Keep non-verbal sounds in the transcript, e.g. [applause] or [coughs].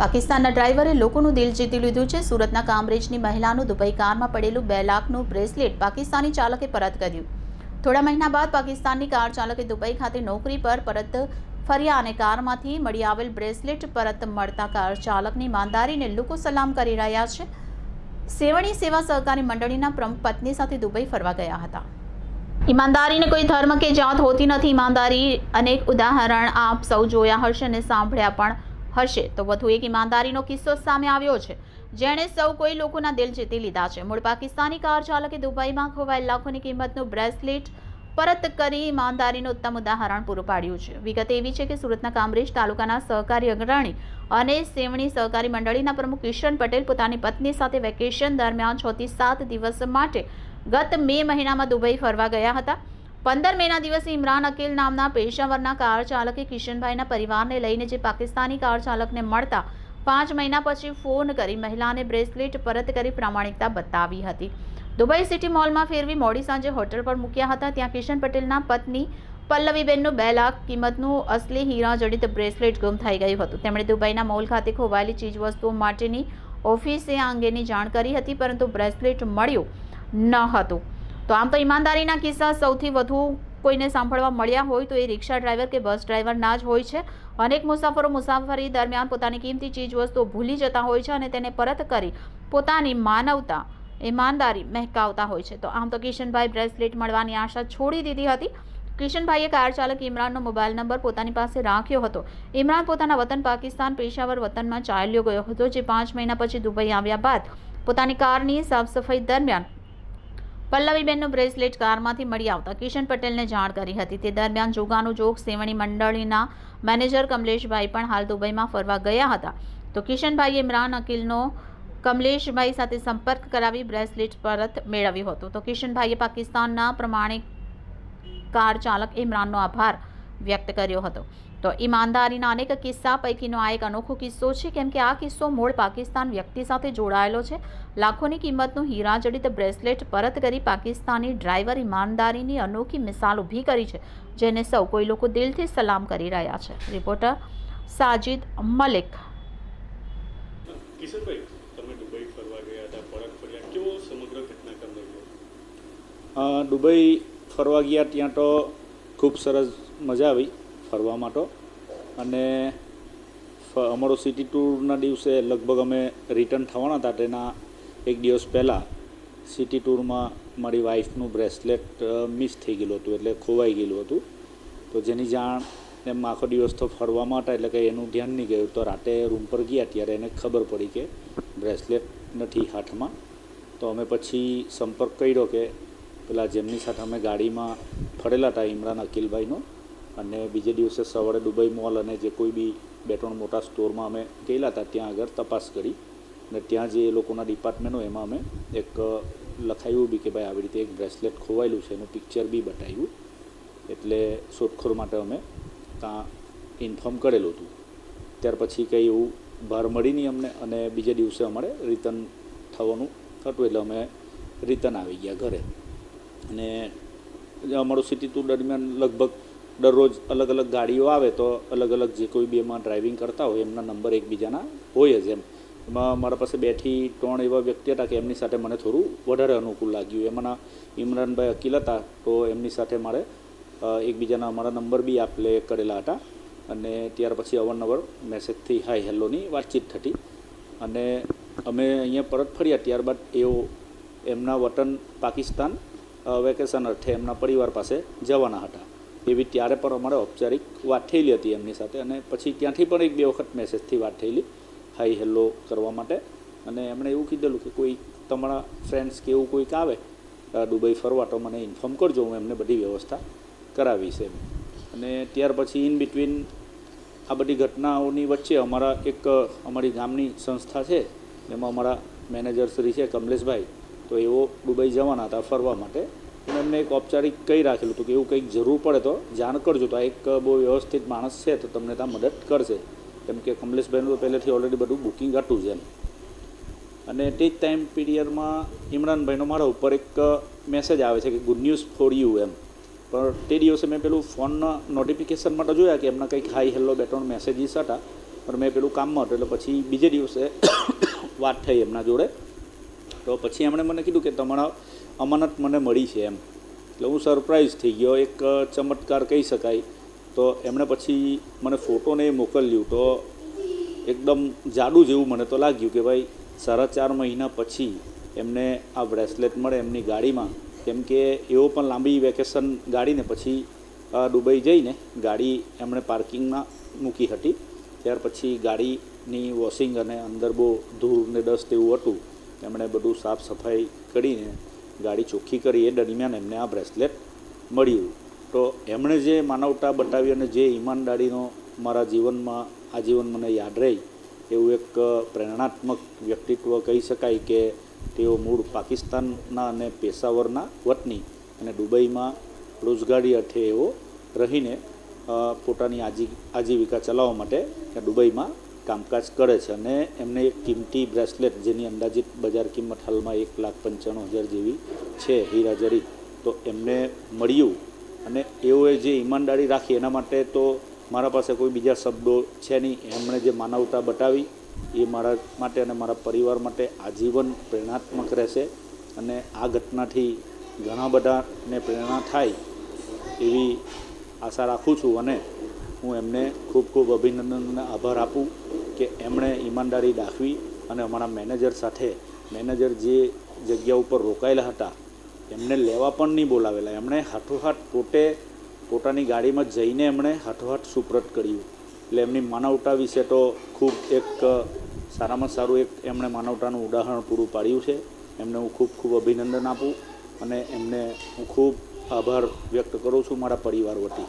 પાકિસ્તાનના ડ્રાઈવરે લોકોનું દિલ જીતી લીધું છે. સુરતના કામરેજની મહિલાનું દુબઈ કારમાં પડેલું બે લાખનું બ્રેસલેટ પાકિસ્તાની ચાલકે પરત કર્યું. થોડા મહિના બાદ પાકિસ્તાનની કાર ચાલકે દુબઈ ખાતે નોકરી પર પરત ફર્યા અને કારમાંથી મળી આવેલ બ્રેસલેટ પરત મળતા કાર ચાલકની ઈમાનદારીને લોકો સલામ કરી રહ્યા છે. સેવણી સેવા સહકારી મંડળીના પ્રમુખ પત્ની સાથે દુબઈ ફરવા ગયા હતા. ઈમાનદારીને કોઈ ધર્મ કે જાત હોતી નથી. ઈમાનદારી અનેક ઉદાહરણ આપ સૌ જોયા હશે અને સાંભળ્યા પણ હશે. તો વધુ એક ઈમાનદારીનો કિસ્સો સામે આવ્યો છે. જેણે સૌ કોઈ લોકોના દિલ જીતી લીધા છે. મૂળ પાકિસ્તાની કાર ચાલકે દુબઈમાં ખોવાયેલ લાખોની કિંમતનું બ્રેસલેટ પરત કરી ઈમાનદારીનું ઉત્તમ ઉદાહરણ પૂરું પાડ્યું છે. વિગત એવી છે કે સુરતના કામરેજ તાલુકાના સહકારી અગ્રણી અને સેવણી સહકારી મંડળીના પ્રમુખ કિશન પટેલ પોતાની પત્ની સાથે વેકેશન દરમિયાન છ થી સાત દિવસ માટે ગત મે મહિનામાં દુબઈ ફરવા ગયા હતા. પંદર મેના દિવસે ઇમરાન અકીલ નામના પેશાવરના કાર ચાલકે કિશનભાઈના પરિવારને લઈને જે પાકિસ્તાની કાર ચાલકને મળતા પાંચ મહિના પછી ફોન કરી મહિલાને બ્રેસલેટ પરત કરી પ્રામાણિકતા બતાવી હતી. દુબઈ સિટી મોલમાં ફેરવી મોડી સાંજે હોટલ પર મૂક્યા હતા. ત્યાં કિશન પટેલના પત્ની પલ્લવીબેનનું બે લાખ કિંમતનું અસલી હીરા જડિત બ્રેસલેટ ગુમ થઈ ગયું હતું. તેમણે દુબઈના મોલ ખાતે ખોવાયેલી ચીજવસ્તુઓ માટેની ઓફિસે આ અંગેની જાણ કરી હતી, પરંતુ બ્રેસલેટ મળ્યું ન હતું. તો આમ તો ઈમાનદારીના કિસ્સા સૌથી વધુ કોઈને સાંભળવા મળ્યા હોય તો એ રિક્ષા ડ્રાઈવર કે બસ ડ્રાઈવરના જ હોય છે. અનેક મુસાફરો મુસાફરી દરમિયાન પોતાની કિંમતી ચીજવસ્તુઓ ભૂલી જતા હોય છે અને તેને પરત કરી પોતાની માનવતા, ઈમાનદારી મહેકાવતા હોય છે. તો આમ તો કિશનભાઈ બ્રેસલેટ મળવાની આશા છોડી દીધી હતી. કિશનભાઈએ કાર ચાલક ઇમરાનનો મોબાઈલ નંબર પોતાની પાસે રાખ્યો હતો. ઇમરાન પોતાના વતન પાકિસ્તાન પેશાવર વતનમાં ચાલ્યો ગયો હતો, જે પાંચ મહિના પછી દુબઈ આવ્યા બાદ. પોતાની કારની સાફસફાઈ દરમિયાન પલ્લવીબેનનું બ્રેસલેટ કારમાંથી મળી આવતા કિશન પટેલને જાણ કરી હતી. તે દરમિયાન જોગાનું જોગ સેવણી મંડળીના મેનેજર કમલેશભાઈ પણ હાલ દુબઈમાં ફરવા ગયા હતા. તો કિશનભાઈએ ઇમરાન અકીલનો કમલેશભાઈ સાથે સંપર્ક કરાવી બ્રેસલેટ પરત મેળવ્યું હતું. તો કિશનભાઈએ પાકિસ્તાનના પ્રમાણિક કાર ચાલક ઇમરાનનો આભાર વ્યક્ત કર્યો હતો. તો ઈમાનદારીના અનેક કિસ્સા પૈકીનો આ એક અનોખો કિસ્સો છે. કેમ કે આ કિસ્સો મૂળ પાકિસ્તાન વ્યક્તિ સાથે જોડાયેલો છે. લાખોની કિંમતનું હીરા જડિત બ્રેસલેટ પરત કરી પાકિસ્તાની ડ્રાઈવર ઈમાનદારીની અનોખી મિસાલ ઊભી કરી છે જેને સૌ કોઈ લોકો દિલથી સલામ કરી રહ્યા છે. રિપોર્ટર સાજિદ મલિક. દુબઈ ફરવા ગયા હતા પરત ફર્યા. કેવો સમગ્ર ઘટનાક્રમ રહ્યો? અ, દુબઈ ફરવા ગયા ત્યાં તો ખૂબ સરસ મજા આવી ફરવા માટે. અને અમારો સિટી ટૂરના દિવસે લગભગ અમે રિટર્ન થવાના હતા તેના એક દિવસ પહેલાં. સિટી ટૂરમાં મારી વાઈફનું બ્રેસલેટ મિસ થઈ ગયેલું હતું એટલે ખોવાઈ ગયેલું હતું. તો જેની જાણ એમ આખો દિવસ તો ફરવામાં હતા એટલે કે એનું ધ્યાન નહીં ગયું. તો રાતે રૂમ પર ગયા ત્યારે એને ખબર પડી કે બ્રેસલેટ નથી હાથમાં. તો અમે પછી સંપર્ક કર્યો કે પેલા જેમની સાથે અમે ગાડીમાં ફરેલા હતા, ઇમરાન અકીલભાઈનો. અને બીજે દિવસે સવારે દુબઈ મોલ અને જે કોઈ બી બે ત્રણ મોટા સ્ટોરમાં અમે ગયેલા હતા, ત્યાં આગળ તપાસ કરી અને ત્યાં જે એ લોકોના ડિપાર્ટમેન્ટ હોય એમાં અમે એક લખાયું બી કે ભાઈ આવી રીતે એક બ્રેસલેટ ખોવાયેલું છે, એનું પિક્ચર બી બતાવ્યું. એટલે શોધખોળ માટે અમે ત્યાં ઇન્ફોર્મ કરેલું હતું. ત્યાર પછી કંઈ એવું બહાર મળી નહીં અમને અને બીજે દિવસે અમારે રિટર્ન થવાનું હતું, એટલે અમે રિટર્ન આવી ગયા ઘરે. અને અમારું સિટી ટૂર દરમિયાન લગભગ દરરોજ અલગ અલગ ગાડીઓ આવે તો અલગ અલગ જે કોઈ બી એમાં ડ્રાઇવિંગ કરતા હોય એમના નંબર એકબીજાના હોય જ એમ. એમાં મારા પાસે બેથી ત્રણ એવા વ્યક્તિ હતા કે એમની સાથે મને થોડું વધારે અનુકૂળ લાગ્યું. એમાંના ઇમરાનભાઈ અકીલ હતા તો એમની સાથે મારે એકબીજાના અમારા નંબર બી આપલે કરેલા હતા. અને ત્યાર પછી અવારનવાર મેસેજથી હાય હેલોની વાતચીત થતી. અને અમે અહીંયા પરત ફર્યા ત્યારબાદ એઓ એમના વતન પાકિસ્તાન વેકેશન અર્થે એમના પરિવાર પાસે જવાના હતા. એવી ત્યારે પણ અમારે ઔપચારિક વાત થયેલી હતી એમની સાથે અને પછી ત્યાંથી પણ એક બે વખત મેસેજથી વાત થયેલી હાઈ હેલો કરવા માટે. અને એમણે એવું કીધેલું કે, કોઈ તમારા ફ્રેન્ડ્સ કે એવું કોઈક આવે દુબઈ ફરવા, તો મને ઇન્ફોર્મ કરજો, હું એમને બધી વ્યવસ્થા કરાવીશ એમ. અને ત્યાર પછી ઇન બિટવીન આ બધી ઘટનાઓની વચ્ચે અમારા એક અમારી ગામની સંસ્થા છે, એમાં અમારા મેનેજર શ્રી છે કમલેશભાઈ, તો એઓ દુબઈ જવાના હતા ફરવા માટે. અને એમને એક ઔપચારિક કહી રાખેલું હતું કે એવું કંઈક જરૂર પડે તો જાણ કરજો. તો આ એક બહુ વ્યવસ્થિત માણસ છે તો તમને ત્યાં મદદ કરશે. કેમ કે કમલેશભાઈનું તો પહેલેથી ઓલરેડી બધું બુકિંગ હતું છે એમ. અને તે જ ટાઈમ પીરિયડમાં ઇમરાનભાઈનો મારા ઉપર એક મેસેજ આવે છે કે ગુડ ન્યૂઝ ફોર યુ એમ. પણ તે દિવસે મેં પેલું ફોનના નોટિફિકેશન માટે જોયા કે એમના કંઈક હાઈ હેલ્લો બે ત્રણ મેસેજીસ હતા. પણ મેં પેલું કામમાં હતું એટલે પછી બીજે દિવસે [coughs] વાત થઈ એમના જોડે. તો પછી એમણે મને કીધું કે તમારા અમાનત મને મળી છે એમ. એટલે હું સરપ્રાઈઝ થઈ ગયો. એક ચમત્કાર કહી શકાય. તો એમણે પછી મને ફોટોને મોકલ્યું. તો એકદમ જાડુ જેવું મને તો લાગ્યું કે ભાઈ, સાડા ચાર મહિના પછી એમને આ બ્રેસલેટ મળે એમની ગાડીમાં. કેમ કે એઓ પણ લાંબી વેકેશન ગાડીને પછી દુબઈ જઈને ગાડી એમણે પાર્કિંગમાં મૂકી હતી. ત્યાર પછી ગાડીની વોશિંગ અને અંદર બહુ ધૂળ ને ડસ્ટ એવું હતું. એમણે બધું સાફ સફાઈ કરીને ગાડી ચોખ્ખી કરી એ દરમિયાન એમને આ બ્રેસલેટ મળ્યું. તો એમણે જે માનવતા બતાવી અને જે ઈમાનદારીનો મારા જીવનમાં આજીવન મને યાદ રહી, એવું એક પ્રેરણાત્મક વ્યક્તિત્વ કહી શકાય કે તેઓ મૂળ પાકિસ્તાનના અને પેશાવરના વતની અને દુબઈમાં રોજગારી અર્થે એઓ રહીને પોતાની આજી, આજીવિકા ચલાવવા માટે દુબઈમાં કામકાજ કરે છે અને એમને એક કિંમતી બ્રેસલેટ જેની અંદાજિત બજાર કિંમત હાલમાં એક લાખ પંચાણું હજાર જેવી છે હીરા જરીત તો એમને મળ્યું અને એઓએ જે ઈમાનદારી રાખી એના માટે તો મારા પાસે કોઈ બીજા શબ્દો છે નહીં. એમણે જે માનવતા બતાવી એ મારા માટે અને મારા પરિવાર માટે આજીવન પ્રેરણાત્મક રહેશે અને આ ઘટનાથી ઘણા બધાને પ્રેરણા થાય એવી આશા રાખું છું અને હું એમને ખૂબ ખૂબ અભિનંદન આભાર આપું કે એમણે ઈમાનદારી દાખવી અને અમારા મેનેજર સાથે મેનેજર જે જગ્યા ઉપર રોકાયેલા હતા, એમને લેવા પણ નહીં બોલાવેલા. એમણે હાથોહાથ પોતે પોતાની ગાડીમાં જઈને એમણે હાથોહાથ સુપ્રત કર્યું. એટલે એમની માનવતા વિશે તો ખૂબ એક, સારામાં સારું એક એમણે માનવતાનું ઉદાહરણ પૂરું પાડ્યું છે. એમને હું ખૂબ ખૂબ અભિનંદન આપું અને એમને હું ખૂબ આભાર વ્યક્ત કરું છું મારા પરિવાર વતી.